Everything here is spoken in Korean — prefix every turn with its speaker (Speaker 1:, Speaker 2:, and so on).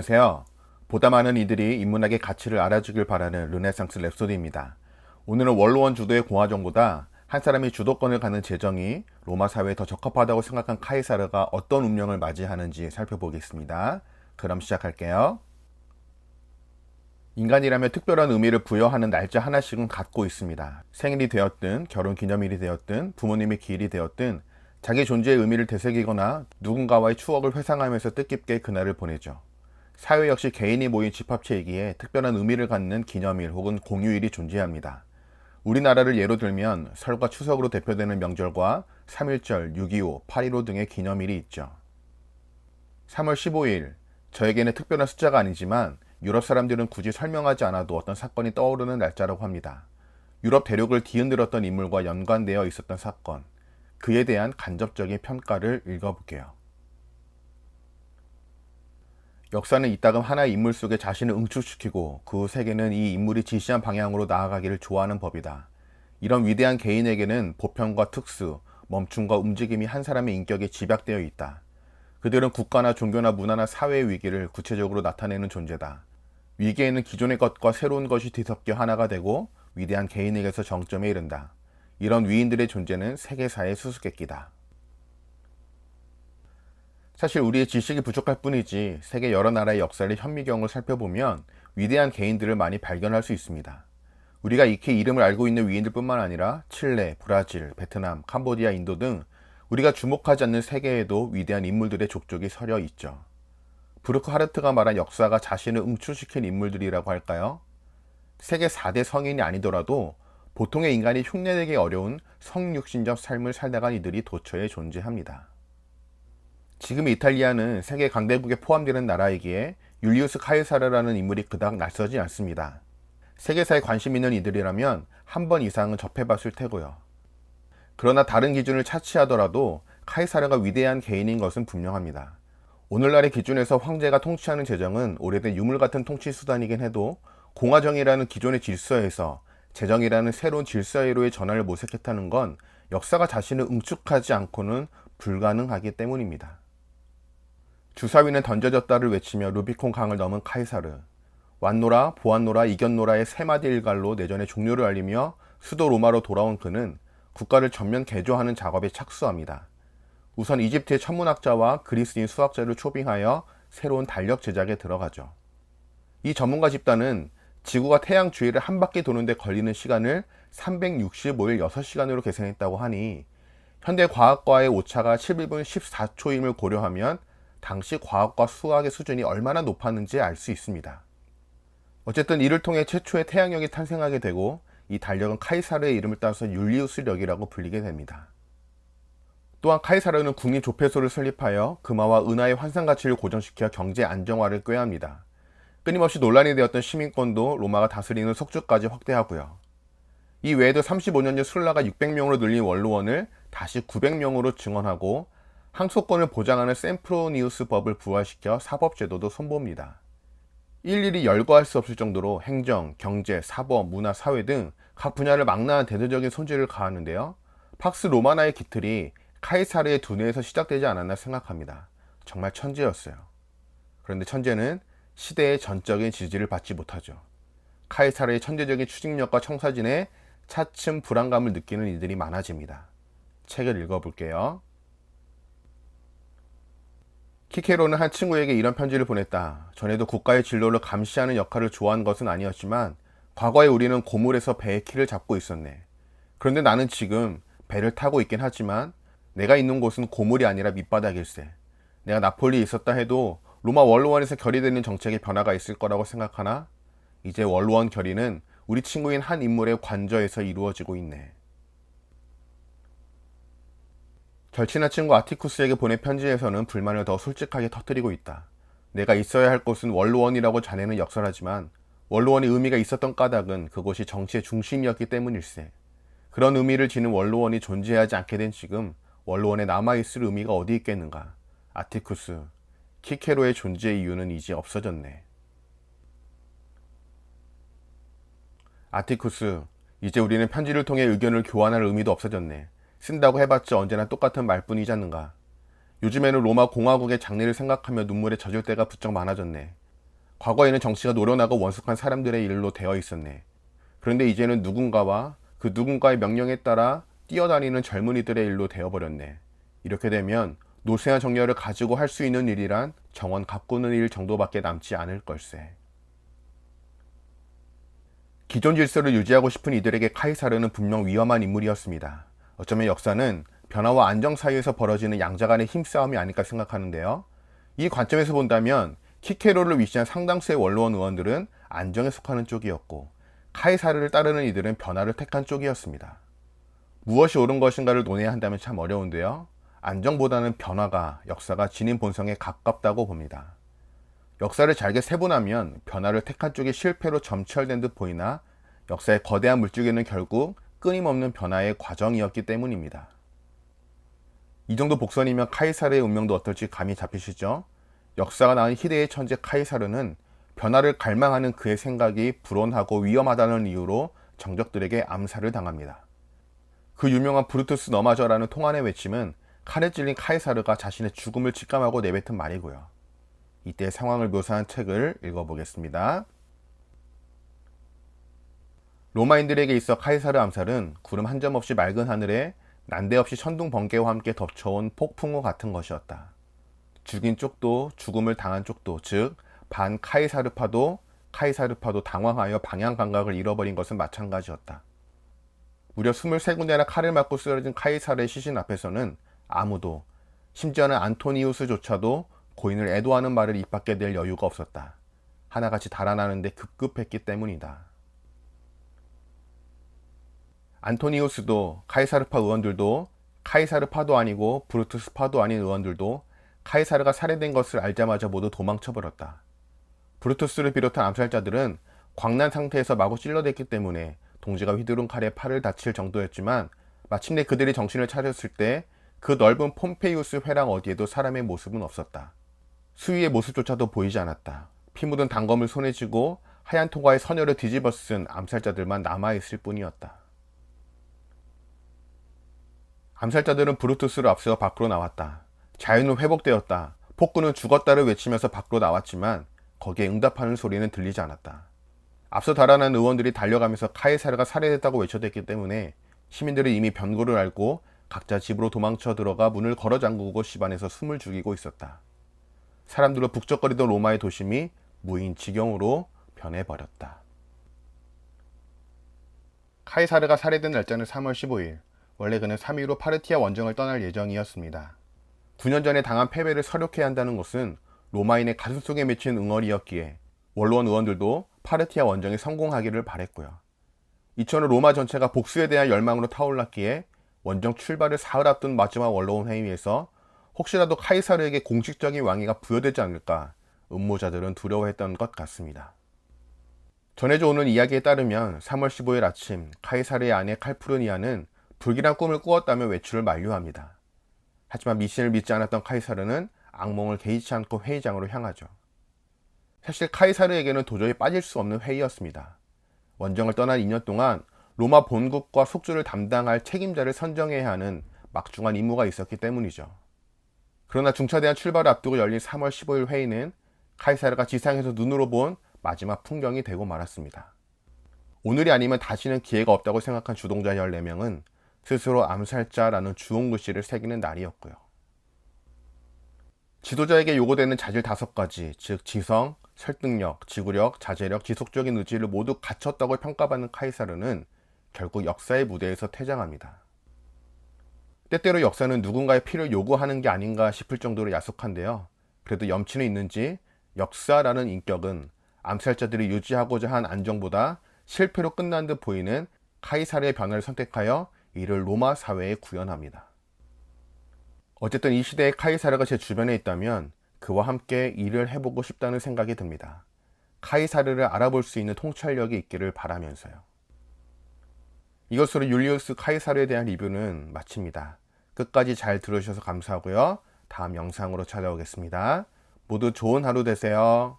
Speaker 1: 안녕하세요. 보다 많은 이들이 인문학의 가치를 알아주길 바라는 르네상스 랩소디입니다. 오늘은 원로원 주도의 공화정보다 한 사람이 주도권을 갖는 재정이 로마 사회에 더 적합하다고 생각한 카이사르가 어떤 운명을 맞이하는지 살펴보겠습니다. 그럼 시작할게요. 인간이라면 특별한 의미를 부여하는 날짜 하나씩은 갖고 있습니다. 생일이 되었든 결혼 기념일이 되었든 부모님의 기일이 되었든 자기 존재의 의미를 되새기거나 누군가와의 추억을 회상하면서 뜻깊게 그날을 보내죠. 사회 역시 개인이 모인 집합체이기에 특별한 의미를 갖는 기념일 혹은 공휴일이 존재합니다. 우리나라를 예로 들면 설과 추석으로 대표되는 명절과 3.1절, 6.25, 8.15 등의 기념일이 있죠. 3월 15일, 저에게는 특별한 숫자가 아니지만 유럽 사람들은 굳이 설명하지 않아도 어떤 사건이 떠오르는 날짜라고 합니다. 유럽 대륙을 뒤흔들었던 인물과 연관되어 있었던 사건, 그에 대한 간접적인 평가를 읽어볼게요. 역사는 이따금 하나의 인물 속에 자신을 응축시키고 그후 세계는 이 인물이 지시한 방향으로 나아가기를 좋아하는 법이다. 이런 위대한 개인에게는 보편과 특수, 멈춤과 움직임이 한 사람의 인격에 집약되어 있다. 그들은 국가나 종교나 문화나 사회의 위기를 구체적으로 나타내는 존재다. 위기에는 기존의 것과 새로운 것이 뒤섞여 하나가 되고 위대한 개인에게서 정점에 이른다. 이런 위인들의 존재는 세계사의 수수께끼다. 사실 우리의 지식이 부족할 뿐이지 세계 여러 나라의 역사를 현미경을 살펴보면 위대한 개인들을 많이 발견할 수 있습니다. 우리가 익히 이름을 알고 있는 위인들뿐만 아니라 칠레, 브라질, 베트남, 캄보디아, 인도 등 우리가 주목하지 않는 세계에도 위대한 인물들의 족적이 서려 있죠. 브루크 하르트가 말한 역사가 자신을 응축시킨 인물들이라고 할까요? 세계 4대 성인이 아니더라도 보통의 인간이 흉내내기 어려운 성육신적 삶을 살다간 이들이 도처에 존재합니다. 지금 이탈리아는 세계 강대국에 포함되는 나라이기에 율리우스 카이사르라는 인물이 그닥 낯서지 않습니다. 세계사에 관심 있는 이들이라면 한 번 이상은 접해봤을 테고요. 그러나 다른 기준을 차치하더라도 카이사르가 위대한 개인인 것은 분명합니다. 오늘날의 기준에서 황제가 통치하는 재정은 오래된 유물 같은 통치 수단이긴 해도 공화정이라는 기존의 질서에서 재정이라는 새로운 질서회로의 전환을 모색했다는 건 역사가 자신을 응축하지 않고는 불가능하기 때문입니다. 주사위는 던져졌다를 외치며 루비콘 강을 넘은 카이사르. 왔노라, 보았노라, 이겼노라의 세 마디 일갈로 내전의 종료를 알리며 수도 로마로 돌아온 그는 국가를 전면 개조하는 작업에 착수합니다. 우선 이집트의 천문학자와 그리스인 수학자를 초빙하여 새로운 달력 제작에 들어가죠. 이 전문가 집단은 지구가 태양 주위를 한 바퀴 도는데 걸리는 시간을 365일 6시간으로 계산했다고 하니 현대 과학과의 오차가 11분 14초임을 고려하면 당시 과학과 수학의 수준이 얼마나 높았는지 알 수 있습니다. 어쨌든 이를 통해 최초의 태양력이 탄생하게 되고 이 달력은 카이사르의 이름을 따서 율리우스력이라고 불리게 됩니다. 또한 카이사르는 국립 조폐소를 설립하여 금화와 은하의 환상 가치를 고정시켜 경제 안정화를 꾀합니다. 끊임없이 논란이 되었던 시민권도 로마가 다스리는 속주까지 확대하고요. 이 외에도 35년 전 술라가 600명으로 늘린 원로원을 다시 900명으로 증원하고 항소권을 보장하는 샘프로니우스 법을 부활시켜 사법제도도 선보입니다. 일일이 열거할 수 없을 정도로 행정, 경제, 사법, 문화, 사회 등 각 분야를 망라한 대대적인 손질을 가하는데요. 팍스 로마나의 기틀이 카이사르의 두뇌에서 시작되지 않았나 생각합니다. 정말 천재였어요. 그런데 천재는 시대의 전적인 지지를 받지 못하죠. 카이사르의 천재적인 추진력과 청사진에 차츰 불안감을 느끼는 이들이 많아집니다. 책을 읽어볼게요. 키케로는 한 친구에게 이런 편지를 보냈다. 전에도 국가의 진로를 감시하는 역할을 좋아한 것은 아니었지만 과거에 우리는 고물에서 배의 키를 잡고 있었네. 그런데 나는 지금 배를 타고 있긴 하지만 내가 있는 곳은 고물이 아니라 밑바닥일세. 내가 나폴리에 있었다 해도 로마 원로원에서 결의되는 정책에 변화가 있을 거라고 생각하나 이제 원로원 결의는 우리 친구인 한 인물의 관저에서 이루어지고 있네. 절친한 친구 아티쿠스에게 보낸 편지에서는 불만을 더 솔직하게 터뜨리고 있다. 내가 있어야 할 곳은 원로원이라고 자네는 역설하지만 원로원이 의미가 있었던 까닭은 그곳이 정치의 중심이었기 때문일세. 그런 의미를 지닌 원로원이 존재하지 않게 된 지금 원로원에 남아있을 의미가 어디 있겠는가. 아티쿠스, 키케로의 존재의 이유는 이제 없어졌네. 아티쿠스, 이제 우리는 편지를 통해 의견을 교환할 의미도 없어졌네. 쓴다고 해봤자 언제나 똑같은 말뿐이지 않는가. 요즘에는 로마 공화국의 장래를 생각하며 눈물에 젖을 때가 부쩍 많아졌네. 과거에는 정치가 노련하고 원숙한 사람들의 일로 되어 있었네. 그런데 이제는 누군가와 그 누군가의 명령에 따라 뛰어다니는 젊은이들의 일로 되어버렸네. 이렇게 되면 노쇠한 정열을 가지고 할 수 있는 일이란 정원 가꾸는 일 정도밖에 남지 않을 걸세. 기존 질서를 유지하고 싶은 이들에게 카이사르는 분명 위험한 인물이었습니다. 어쩌면 역사는 변화와 안정 사이에서 벌어지는 양자 간의 힘싸움이 아닐까 생각하는데요. 이 관점에서 본다면 키케로를 위시한 상당수의 원로원 의원들은 안정에 속하는 쪽이었고 카이사르를 따르는 이들은 변화를 택한 쪽이었습니다. 무엇이 옳은 것인가를 논해야 한다면 참 어려운데요. 안정보다는 변화가 역사가 지닌 본성에 가깝다고 봅니다. 역사를 잘게 세분하면 변화를 택한 쪽이 실패로 점철된 듯 보이나 역사의 거대한 물줄기는 결국 끊임없는 변화의 과정이었기 때문입니다. 이 정도 복선이면 카이사르의 운명도 어떨지 감이 잡히시죠? 역사가 낳은 희대의 천재 카이사르는 변화를 갈망하는 그의 생각이 불온하고 위험하다는 이유로 정적들에게 암살을 당합니다. 그 유명한 브루투스 너마저라는 통안의 외침은 칼에 찔린 카이사르가 자신의 죽음을 직감하고 내뱉은 말이고요. 이때 상황을 묘사한 책을 읽어보겠습니다. 로마인들에게 있어 카이사르 암살은 구름 한 점 없이 맑은 하늘에 난데없이 천둥 번개와 함께 덮쳐온 폭풍우 같은 것이었다. 죽인 쪽도 죽음을 당한 쪽도 즉 반 카이사르파도 카이사르파도 당황하여 방향 감각을 잃어버린 것은 마찬가지였다. 무려 23군데나 칼을 맞고 쓰러진 카이사르의 시신 앞에서는 아무도 심지어는 안토니우스조차도 고인을 애도하는 말을 입 밖에 낼 여유가 없었다. 하나같이 달아나는데 급급했기 때문이다. 안토니우스도 카이사르파 의원들도 카이사르파도 아니고 브루투스파도 아닌 의원들도 카이사르가 살해된 것을 알자마자 모두 도망쳐버렸다. 브루투스를 비롯한 암살자들은 광난 상태에서 마구 찔러댔기 때문에 동지가 휘두른 칼에 팔을 다칠 정도였지만 마침내 그들이 정신을 차렸을 때 그 넓은 폼페이우스 회랑 어디에도 사람의 모습은 없었다. 수위의 모습조차도 보이지 않았다. 피 묻은 단검을 손에 쥐고 하얀 통과에 선열을 뒤집어 쓴 암살자들만 남아있을 뿐이었다. 암살자들은 브루투스를 앞서 밖으로 나왔다. 자유는 회복되었다. 폭군은 죽었다를 외치면서 밖으로 나왔지만 거기에 응답하는 소리는 들리지 않았다. 앞서 달아난 의원들이 달려가면서 카이사르가 살해됐다고 외쳐댔기 때문에 시민들은 이미 변고를 알고 각자 집으로 도망쳐 들어가 문을 걸어 잠그고 집안에서 숨을 죽이고 있었다. 사람들로 북적거리던 로마의 도심이 무인 지경으로 변해버렸다. 카이사르가 살해된 날짜는 3월 15일. 원래 그는 3일 후 파르티아 원정을 떠날 예정이었습니다. 9년 전에 당한 패배를 서력해야 한다는 것은 로마인의 가슴 속에 맺힌 응어리였기에 원로원 의원들도 파르티아 원정이 성공하기를 바랬고요. 이처럼 로마 전체가 복수에 대한 열망으로 타올랐기에 원정 출발을 사흘 앞둔 마지막 원로원 회의에서 혹시라도 카이사르에게 공식적인 왕위가 부여되지 않을까 음모자들은 두려워했던 것 같습니다. 전해져 오는 이야기에 따르면 3월 15일 아침 카이사르의 아내 칼푸르니아는 불길한 꿈을 꾸었다며 외출을 만류합니다. 하지만 미신을 믿지 않았던 카이사르는 악몽을 개의치 않고 회의장으로 향하죠. 사실 카이사르에게는 도저히 빠질 수 없는 회의였습니다. 원정을 떠난 2년 동안 로마 본국과 속주를 담당할 책임자를 선정해야 하는 막중한 임무가 있었기 때문이죠. 그러나 중차대한 출발을 앞두고 열린 3월 15일 회의는 카이사르가 지상에서 눈으로 본 마지막 풍경이 되고 말았습니다. 오늘이 아니면 다시는 기회가 없다고 생각한 주동자 14명은 스스로 암살자라는 주홍 글씨를 새기는 날이었고요. 지도자에게 요구되는 자질 다섯 가지, 즉 지성, 설득력, 지구력, 자제력, 지속적인 의지를 모두 갖췄다고 평가받는 카이사르는 결국 역사의 무대에서 퇴장합니다. 때때로 역사는 누군가의 피를 요구하는 게 아닌가 싶을 정도로 야속한데요. 그래도 염치는 있는지 역사라는 인격은 암살자들이 유지하고자 한 안정보다 실패로 끝난 듯 보이는 카이사르의 변화를 선택하여 이를 로마 사회에 구현합니다. 어쨌든 이 시대의 카이사르가 제 주변에 있다면 그와 함께 일을 해보고 싶다는 생각이 듭니다. 카이사르를 알아볼 수 있는 통찰력이 있기를 바라면서요. 이것으로 율리우스 카이사르에 대한 리뷰는 마칩니다. 끝까지 잘 들으셔서 감사하고요. 다음 영상으로 찾아오겠습니다. 모두 좋은 하루 되세요.